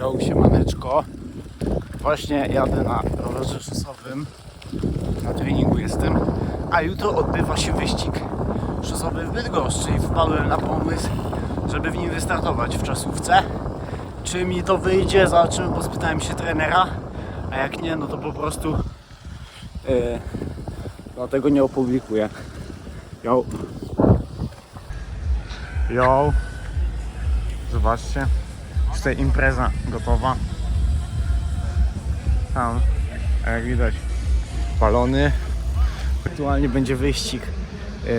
Yo, siemaneczko. Właśnie jadę na rowerze szosowym. Na treningu jestem. A jutro odbywa się wyścig szosowy w Bydgoszczy i wpadłem na pomysł, żeby w nim wystartować w czasówce. Czy mi to wyjdzie? Zobaczymy, bo spytałem się trenera. A jak nie, no to po prostu yy, dlatego nie opublikuję. Yo. Yo. Zobaczcie. Tutaj impreza gotowa. Tam, jak widać, balony. Aktualnie będzie wyścig, yy,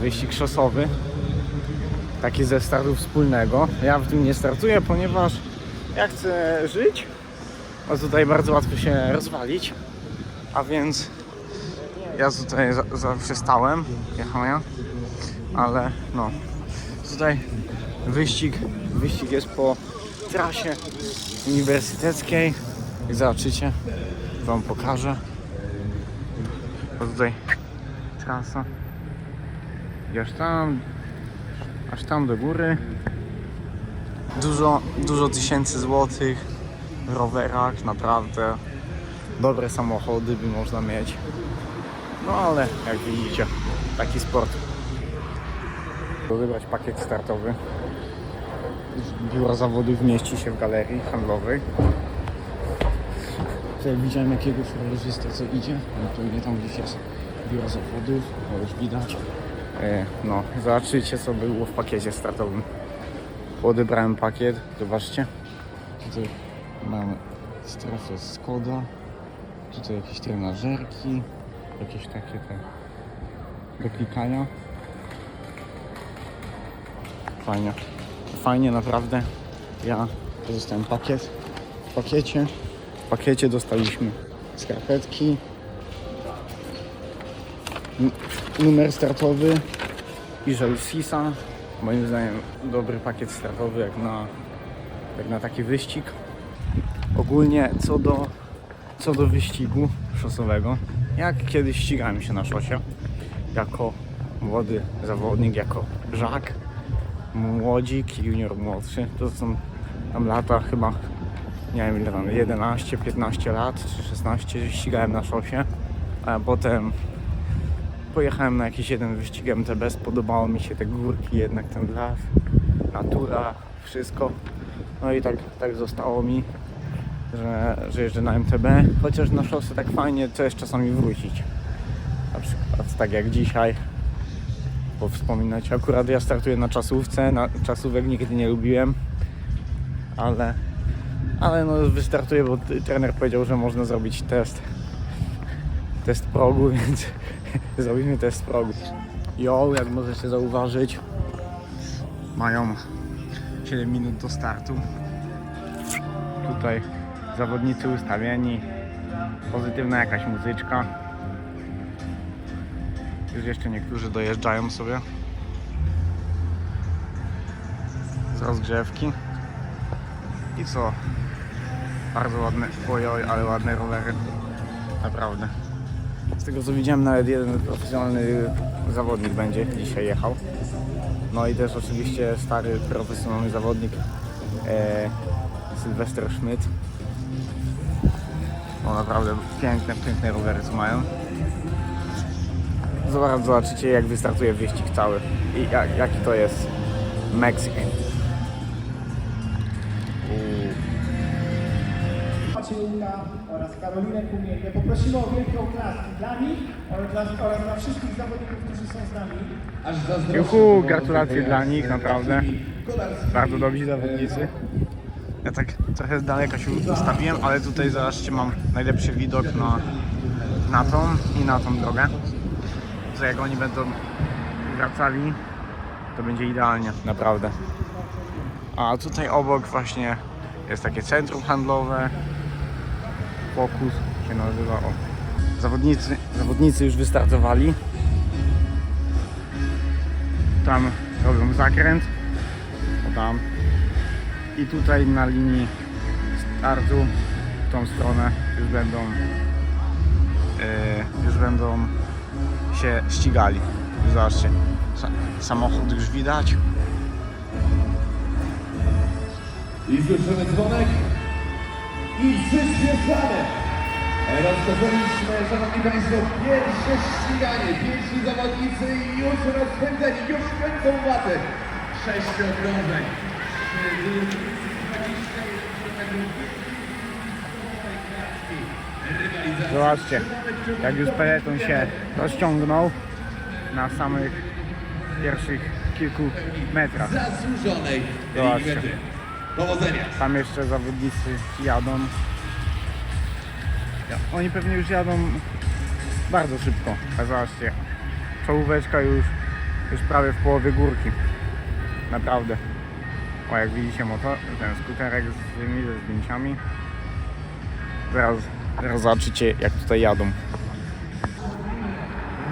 wyścig szosowy. Taki ze startu wspólnego. Ja w tym nie startuję, ponieważ ja chcę żyć. A tutaj bardzo łatwo się rozwalić. A więc ja tutaj za- zawsze stałem, jechałem, ale no tutaj wyścig, wyścig jest po trasie uniwersyteckiej. Jak zobaczycie, wam pokażę. Bo tutaj trasa. I aż tam, aż tam do góry. Dużo, dużo tysięcy złotych w rowerach, naprawdę. Dobre samochody by można mieć. No ale jak widzicie, taki sport. Wybrać pakiet startowy. Biuro zawodów mieści się w galerii handlowej. Tutaj widziałem jakiegoś rowerzystę co idzie. No to nie tam gdzieś jest biuro zawodów, to już widać. E, no, zobaczycie co było w pakiecie startowym. Odebrałem pakiet, zobaczcie. Tutaj mamy strefę Skoda. Tutaj jakieś trenażerki, jakieś takie te do klikania. Fajnie. Fajnie naprawdę. Ja dostałem pakiet. W pakiecie. W pakiecie dostaliśmy skarpetki. Numer startowy i żel Sisa. Moim zdaniem dobry pakiet startowy jak na, jak na taki wyścig. Ogólnie co do, co do wyścigu szosowego, jak kiedyś ścigałem się na szosie jako młody zawodnik, jako brzak, młodzik, junior młodszy. To są tam lata chyba, nie wiem ile tam, 11, 15 lat czy 16 że ścigałem na szosie, a potem pojechałem na jakiś jeden wyścig MTB, spodobało mi się te górki, jednak ten las, natura, wszystko. No i tak, tak zostało mi, że, że jeżdżę na MTB, chociaż na szosę tak fajnie też czasami wrócić. Na przykład tak jak dzisiaj, bo wspominać, akurat ja startuję na czasówce, na czasówek nigdy nie lubiłem, ale, ale no wystartuję, bo trener powiedział, że można zrobić test, test progu, więc zrobimy test progu. Jo, jak możecie zauważyć, mają 7 minut do startu. Tutaj zawodnicy ustawieni, pozytywna jakaś muzyczka. Jeszcze niektórzy dojeżdżają sobie. Z rozgrzewki. I co? Bardzo ładne, ojoj, ale ładne rowery. Naprawdę. Z tego co widziałem nawet jeden profesjonalny zawodnik będzie dzisiaj jechał. No i też oczywiście stary profesjonalny zawodnik e, Sylwester Schmidt. No naprawdę piękne, piękne rowery co mają. Zaraz zobaczycie jak wystartuje wyścig cały i jak, jaki to jest Meksyk. Maciejuka oraz Karolinę Kumienkę. Poprosimy o wielkie oklaski dla nich oraz dla, oraz dla wszystkich zawodników, którzy są z nami. Aż zazdroszczę Juhu, gratulacje dla nich, naprawdę. Bardzo dobrzy zawodnicy. Ja tak trochę z daleka się ustawiłem, ale tutaj zobaczcie mam najlepszy widok na, na tą i na tą drogę. Że jak oni będą wracali, to będzie idealnie, naprawdę. A tutaj obok właśnie jest takie centrum handlowe. Focus się nazywa. O. Zawodnicy, zawodnicy już wystartowali. Tam robią zakręt. O tam. I tutaj na linii startu w tą stronę już będą yy, już będą się ścigali. Zobaczcie, sa- samochód już widać. I słyszymy dzwonek. I przyspieszamy. Rozpoczęliśmy, szanowni państwo, pierwsze ściganie. Pierwsi zawodnicy już rozpędzeni, już kręcą waty. Sześć Zobaczcie, jak już peleton się rozciągnął na samych pierwszych kilku metrach. Zasłużonej Zobaczcie. Powodzenia. Tam jeszcze zawodnicy jadą. Ja- Oni pewnie już jadą bardzo szybko. A zobaczcie, czołóweczka już, już prawie w połowie górki. Naprawdę. O, jak widzicie motor, ten skuterek z tymi ze zdjęciami. Zaraz, zaraz zobaczycie jak tutaj jadą.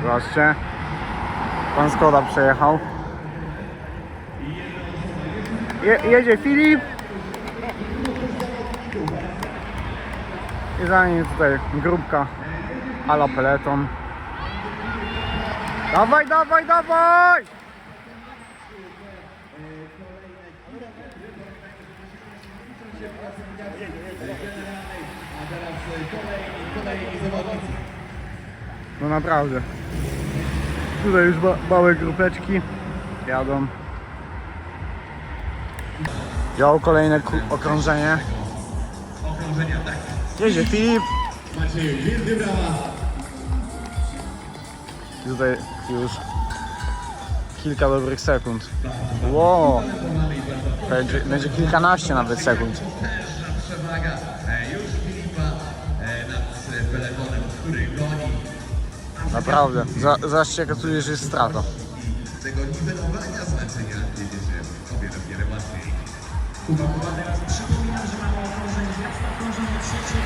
Zobaczcie. Pan Skoda przejechał. Je, jedzie Filip. I za nim tutaj grupka ala peleton. Dawaj, dawaj, dawaj! Kolejni zawodnicy. No naprawdę. Tutaj już ma, małe grupeczki jadą. Wziął kolejne okrążenie. Okrążenia, tak. Jedzie Filip. Macie wielkie brawa. Tutaj już kilka dobrych sekund. Wow. Będzie, będzie kilkanaście nawet sekund. Naprawdę. Za, zobaczcie jaka tu już jest strata. Tego niwelowania znaczenia jedziecie sobie dopiero łatwiej. Przypominam, że mamy okrążenie okrążenie trzecie,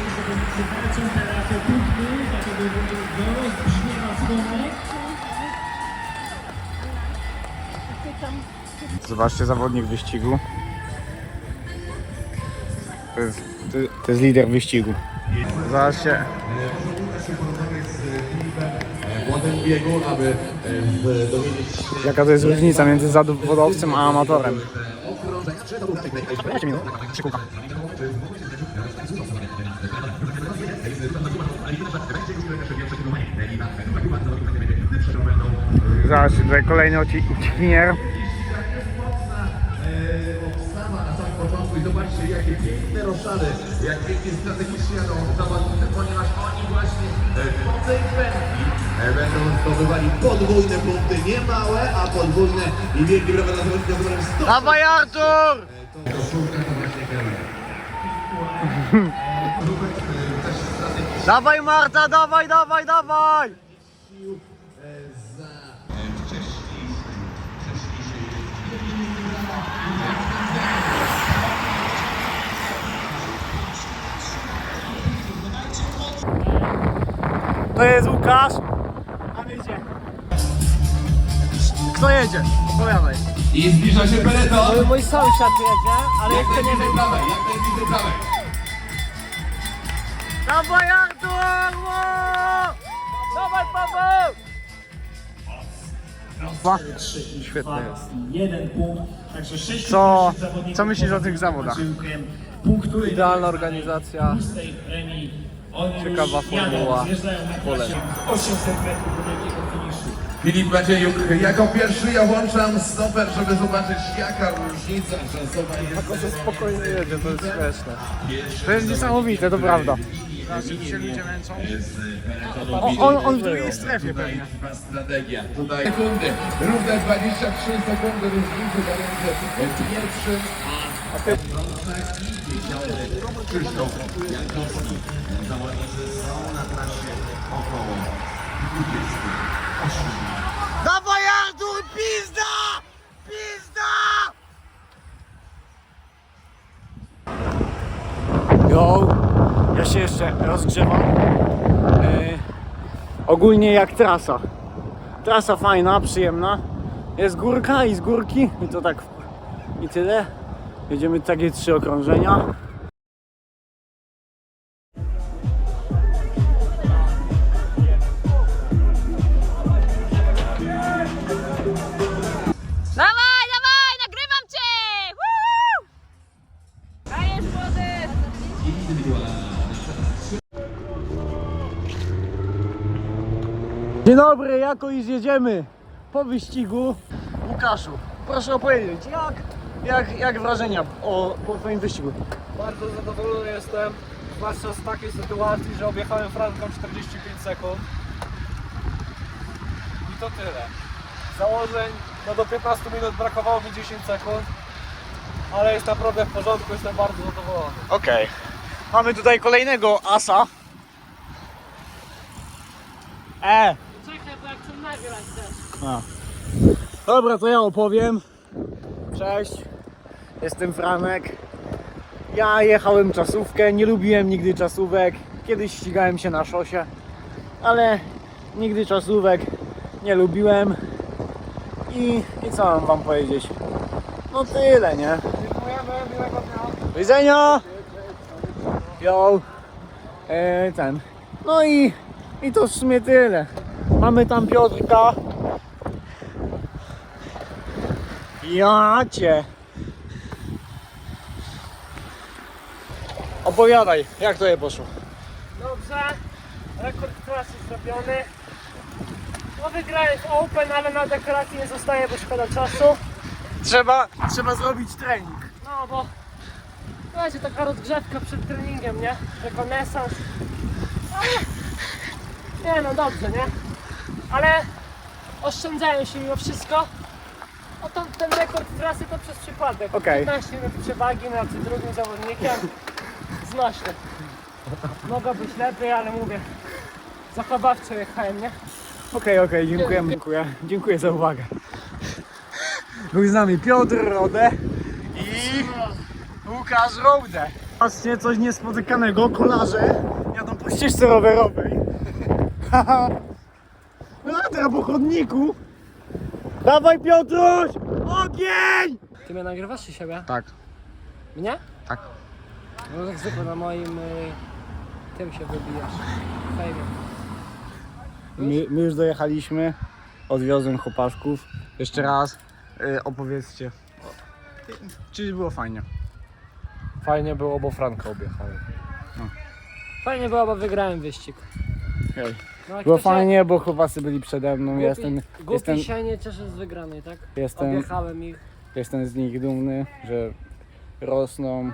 teraz o punkty, dlatego rozbrzmiewa dzwonek. Zobaczcie zawodnik wyścigu. To jest, to, to jest lider wyścigu. Zobaczcie, Młodym biegu, aby e, dowiedzieć jaka to jest różnica między zawodowcem a amatorem. Zobaczcie, tutaj kolejny i zobaczcie jakie piękne roszady, jak pięknie strategicznie jadą zawodnicy, ponieważ oni właśnie po tej kwestii będą zdobywali podwójne punkty, nie małe, a podwójne i wielkie brawa dla zawodnika z numerem 100. Dawaj Artur! Koszulka to właśnie Karolina. Dawaj Marta, dawaj, dawaj, dawaj! To jest Łukasz. Kto jedzie? Opowiadaj. I zbliża się peleton. Mój sąsiad jedzie, ale Jak jeszcze nie wiem. prawej, jak najbliżej prawej. Dawaj Artur! Dawaj Paweł! Dwa. Świetne jest. Jeden punkt, także sześć Co- co myślisz o tych zawodach? Idealna organizacja. Ciekawa formuła. zjeżdżają na trasie 800 metrów do wielkiego finiszu. Filip Maciejuk, jako pierwszy ja włączam stoper, żeby zobaczyć jaka różnica czasowa jest. To spokojnie jedzie, to jest śmieszne. To jest niesamowite, to prawda. O, on, on w drugiej strefie pewnie. Strategia. Tutaj sekundy, równe 23 sekundy różnicy pomiędzy pierwszym a Krzysztof Jankowski. Zawodnicy są na trasie około 28. Dawaj Artur, pizda! Pizda! Jo, ja się jeszcze rozgrzewam. E, ogólnie jak trasa. Trasa fajna, przyjemna. Jest górka i z górki i to tak i tyle. Jedziemy takie trzy okrążenia. Dobry, jako iż jedziemy po wyścigu. Łukaszu, proszę opowiedzieć, jak, jak, jak wrażenia o, po twoim wyścigu? Bardzo zadowolony jestem, zwłaszcza z takiej sytuacji, że objechałem Franką 45 sekund. I to tyle. Założeń, no do 15 minut brakowało mi 10 sekund, ale jest naprawdę w porządku, jestem bardzo zadowolony. Okej. Mamy tutaj kolejnego asa. E! Czekaj, bo jak chcę nagrać też. A. Dobra, to ja opowiem. Cześć, jestem Franek. Ja jechałem czasówkę, nie lubiłem nigdy czasówek. Kiedyś ścigałem się na szosie, ale nigdy czasówek nie lubiłem. I, i co mam wam powiedzieć? No tyle, nie? Dziękujemy, widzenia! Yo! E, ten. No i, i to w sumie tyle. Mamy tam Piotrka. Ja cię. Opowiadaj, jak to je poszło? Dobrze, rekord klasy zrobiony. No wygrałem w Open, ale na dekoracji nie zostaje, bo szkoda czasu. Trzeba, trzeba zrobić trening. No bo będzie taka rozgrzewka przed treningiem, nie? Rekonesans. Ale nie no dobrze, nie? Ale oszczędzają się mimo wszystko. O to, ten rekord trasy to przez przypadek. Okej. 15 minut przewagi nad drugim zawodnikiem. Znośne. Mogło być lepiej, ale mówię. Zachowawczo jechałem, nie? Okej, okej, dziękuję, dziękuję. Dziękuję za uwagę. Był z nami Piotr Rode i Łukasz Rode. Patrzcie, coś niespotykanego, kolarze jadą po ścieżce rowerowej. Haha. No a teraz po chodniku. Dawaj Piotruś! Ogień! Ty mnie nagrywasz czy siebie? Tak. Mnie? Tak. No tak zwykle na moim y, tym się wybijasz. Fejmie. My, my już dojechaliśmy, odwiozłem chłopaczków. Jeszcze raz y, opowiedzcie, czy było fajnie? Fajnie było, bo Frankę objechałem. Fajnie było, bo wygrałem wyścig. Okej. No, Było fajnie, bo chłopacy byli przede mną, Głupi, jestem, głupi jestem, się nie cieszę z wygranej, tak? jestem, Objechałem ich. jestem z nich dumny, że rosną.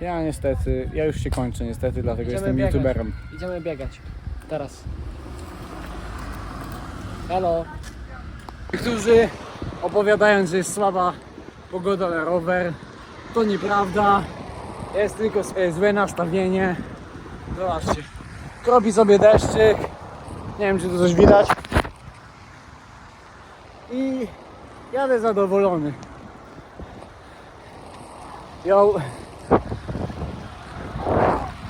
Ja niestety, ja już się kończę niestety, dlatego Idziemy jestem biegać. youtuberem. Idziemy biegać. Teraz. Hello. Którzy opowiadają, że jest słaba pogoda na rower, to nieprawda. Jest tylko e, złe nastawienie. Zobaczcie. Kropi sobie deszczyk. Nie wiem, czy to coś widać. I jadę zadowolony. Yo.